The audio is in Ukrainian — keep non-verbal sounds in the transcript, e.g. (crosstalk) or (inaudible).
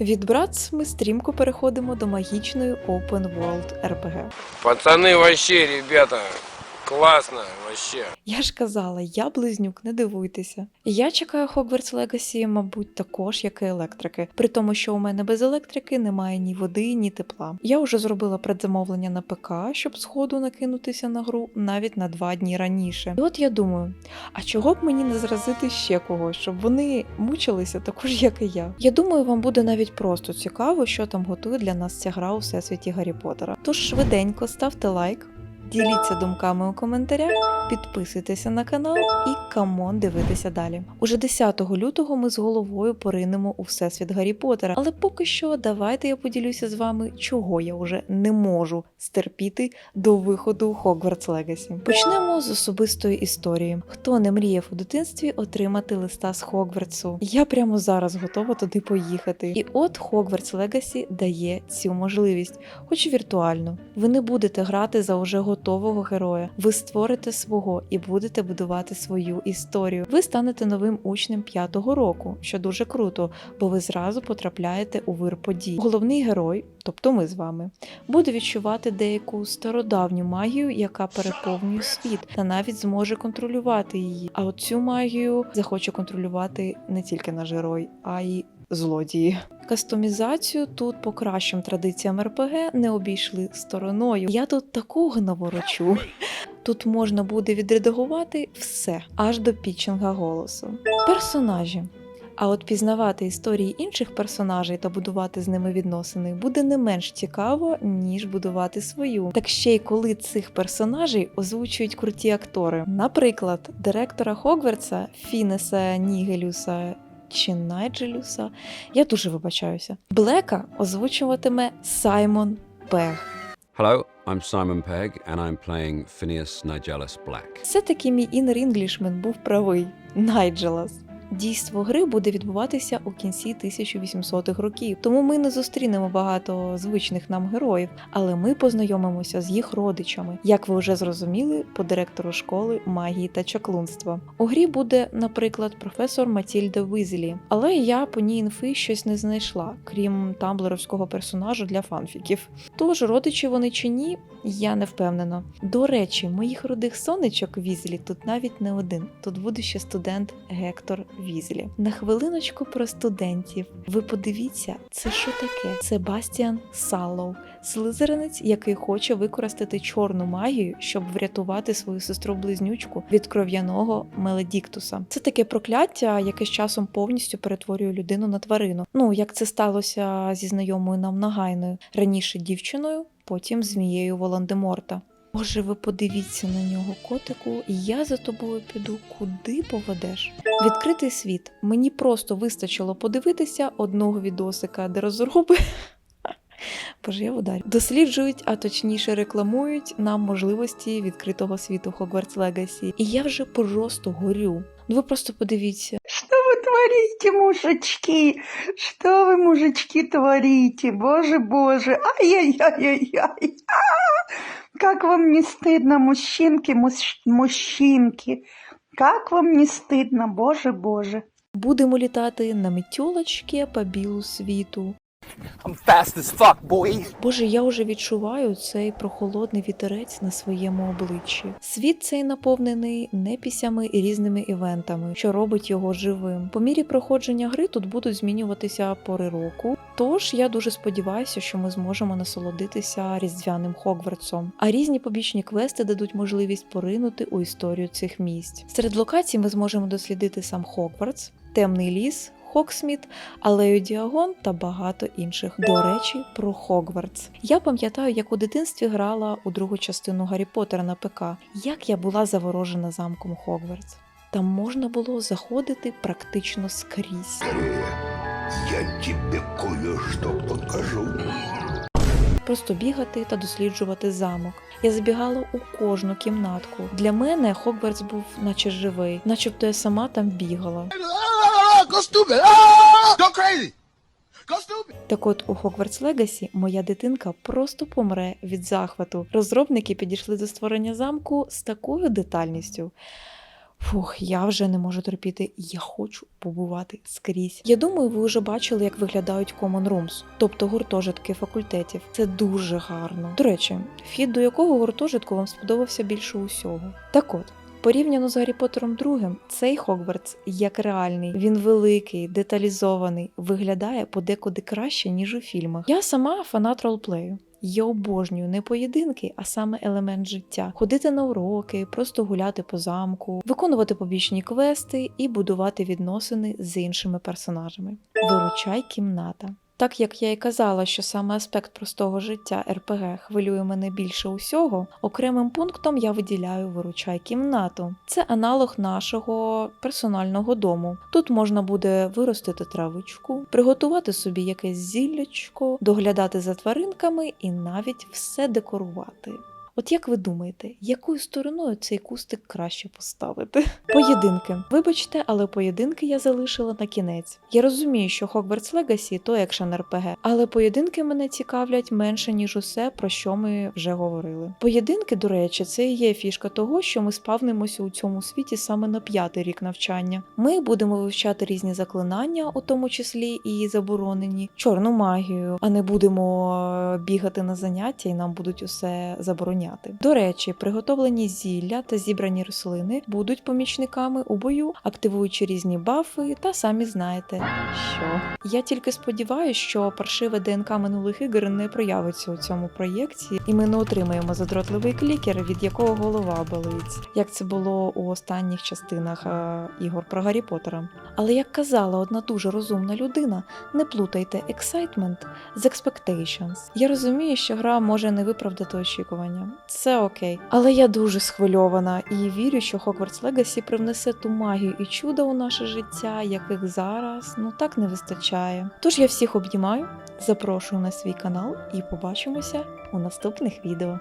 Від Братс ми стрімко переходимо до магічної Open World RPG. Пацани, вообще, ребята, классно вообще. Я ж казала, я близнюк, не дивуйтеся. Я чекаю Hogwarts Legacy, мабуть, також, як і електрики. При тому, що у мене без електрики немає ні води, ні тепла. Я вже зробила предзамовлення на ПК, щоб сходу накинутися на гру навіть на два дні раніше. І от я думаю, а чого б мені не зразити ще когось, щоб вони мучилися також, як і я. Я думаю, вам буде навіть просто цікаво, що там готує для нас ця гра у всесвіті Гаррі Поттера. Тож швиденько ставте лайк. Діліться думками у коментарях, підписуйтеся на канал і камон дивитися далі. Уже 10 лютого ми з головою поринемо у всесвіт Гаррі Поттера. Але поки що давайте я поділюся з вами, чого я вже не можу стерпіти до виходу Hogwarts Legacy. Почнемо з особистої історії. Хто не мріяв у дитинстві отримати листа з Хогвартсу? Я прямо зараз готова туди поїхати. І от Hogwarts Legacy дає цю можливість хоч віртуально. Ви не будете грати за уже готового героя. Ви створите свого і будете будувати свою історію. Ви станете новим учнем п'ятого року, що дуже круто, бо ви зразу потрапляєте у вир подій. Головний герой, тобто ми з вами, буде відчувати деяку стародавню магію, яка переповнює світ, та навіть зможе контролювати її. А от цю магію захоче контролювати не тільки наш герой, а й злодії. Кастомізацію тут по кращим традиціям РПГ не обійшли стороною. Я тут такого наворочу. Тут можна буде відредагувати все аж до пітчинга голосу. Персонажі. А от пізнавати історії інших персонажей та будувати з ними відносини буде не менш цікаво, ніж будувати свою. Так ще й коли цих персонажей озвучують круті актори. Наприклад, директора Хогвартса Фінеса Нігелюса чи Найджелюса. Я дуже вибачаюся. Блека озвучуватиме Саймон Пег. Hello, I'm Simon Pegg, and I'm playing Phineas Nigelus Black. Все-таки мій інер інглішмен був правий Найджелас. Дійство гри буде відбуватися у кінці 1800-х років, тому ми не зустрінемо багато звичних нам героїв, але ми познайомимося з їх родичами, як ви вже зрозуміли, по директору школи магії та чаклунства. У грі буде, наприклад, професор Матільда Візелі, але я по ній інфи щось не знайшла, крім тамблеровського персонажу для фанфіків. Тож родичі вони чи ні, я не впевнена. До речі, моїх рудих сонечок Візелі тут навіть не один. Тут буде ще студент Гектор Візелі. На хвилиночку про студентів. Ви подивіться, це що таке? Це Бастіан Саллоу, слизеринець, який хоче використати чорну магію, щоб врятувати свою сестру-близнючку від кров'яного Меледіктуса. Це таке прокляття, яке з часом повністю перетворює людину на тварину. Ну як це сталося зі знайомою нам нагайною раніше дівчиною, потім змією Волан-де-Морта. Боже, ви подивіться на нього, котику, я за тобою піду, куди поведеш. Відкритий світ. Мені просто вистачило подивитися одного відосика, де розроби. (laughs) Боже, я в ударі. Досліджують, а точніше рекламують нам можливості відкритого світу Hogwarts Legacy. І я вже просто горю. Ну ви просто подивіться. Что вы творите, мужички? Что вы, мужички, творите? Боже, боже. Ай-яй-яй-яй-яй. Как вам не стыдно, мужчинки, муж- мужчинки? Как вам не стыдно, боже, боже. Будемо літати на метьолочки по білу світу. I'm fast as fuck, boy. Боже, я вже відчуваю цей прохолодний вітерець на своєму обличчі. Світ цей наповнений непісями і різними івентами, що робить його живим. По мірі проходження гри тут будуть змінюватися пори року. Тож я дуже сподіваюся, що ми зможемо насолодитися різдвяним Хогвартсом. А різні побічні квести дадуть можливість поринути у історію цих місць. Серед локацій ми зможемо дослідити сам Хогвартс, темний ліс. Хоксміт, алею Діагон та багато інших. До речі, про Хогвартс. Я пам'ятаю, як у дитинстві грала у другу частину Гаррі Поттера на ПК. Як я була заворожена замком Хогвартс. Там можна було заходити практично скрізь. Я тебе кое-что покажу. Просто бігати та досліджувати замок. Я забігала у кожну кімнатку. Для мене Хогвартс був наче живий, начебто я сама там бігала. Так от у Hogwarts Legacy моя дитинка просто помре від захвату. Розробники підійшли до створення замку з такою детальністю. Фух, я вже не можу терпіти. Я хочу побувати скрізь. Я думаю, ви вже бачили, як виглядають common rooms, тобто гуртожитки факультетів. Це дуже гарно. До речі, фіт до якого гуртожитку вам сподобався більше усього? Так от. Порівняно з Гаррі Поттером другим, цей Хогвартс як реальний, він великий, деталізований, виглядає подекуди краще, ніж у фільмах. Я сама фанат ролплею. Я обожнюю не поєдинки, а саме елемент життя: ходити на уроки, просто гуляти по замку, виконувати побічні квести і будувати відносини з іншими персонажами. Виручай кімната. Так як я і казала, що саме аспект простого життя РПГ хвилює мене більше усього, окремим пунктом я виділяю виручай кімнату. Це аналог нашого персонального дому. Тут можна буде виростити травичку, приготувати собі якесь зіллячко, доглядати за тваринками і навіть все декорувати. От як ви думаєте, якою стороною цей кустик краще поставити? (laughs) Поєдинки. Вибачте, але поєдинки я залишила на кінець. Я розумію, що Hogwarts Legacy то екшен РПГ, але поєдинки мене цікавлять менше, ніж усе, про що ми вже говорили. Поєдинки, до речі, це і є фішка того, що ми спавнимося у цьому світі саме на п'ятий рік навчання. Ми будемо вивчати різні заклинання, у тому числі і заборонені, чорну магію, а не будемо е, бігати на заняття і нам будуть усе забороняти. До речі, приготовлені зілля та зібрані рослини будуть помічниками у бою, активуючи різні бафи, та самі знаєте, що. Я тільки сподіваюся, що паршиве ДНК минулих ігор не проявиться у цьому проєкті, і ми не отримаємо задротливий клікер, від якого голова болить, як це було у останніх частинах е, ігор про Гаррі Поттера. Але як казала одна дуже розумна людина, не плутайте excitement з expectations. Я розумію, що гра може не виправдати очікування. Це окей. Але я дуже схвильована і вірю, що Hogwarts Legacy привнесе ту магію і чудо у наше життя, яких зараз ну так не вистачає. Тож я всіх обіймаю, запрошую на свій канал і побачимося у наступних відео.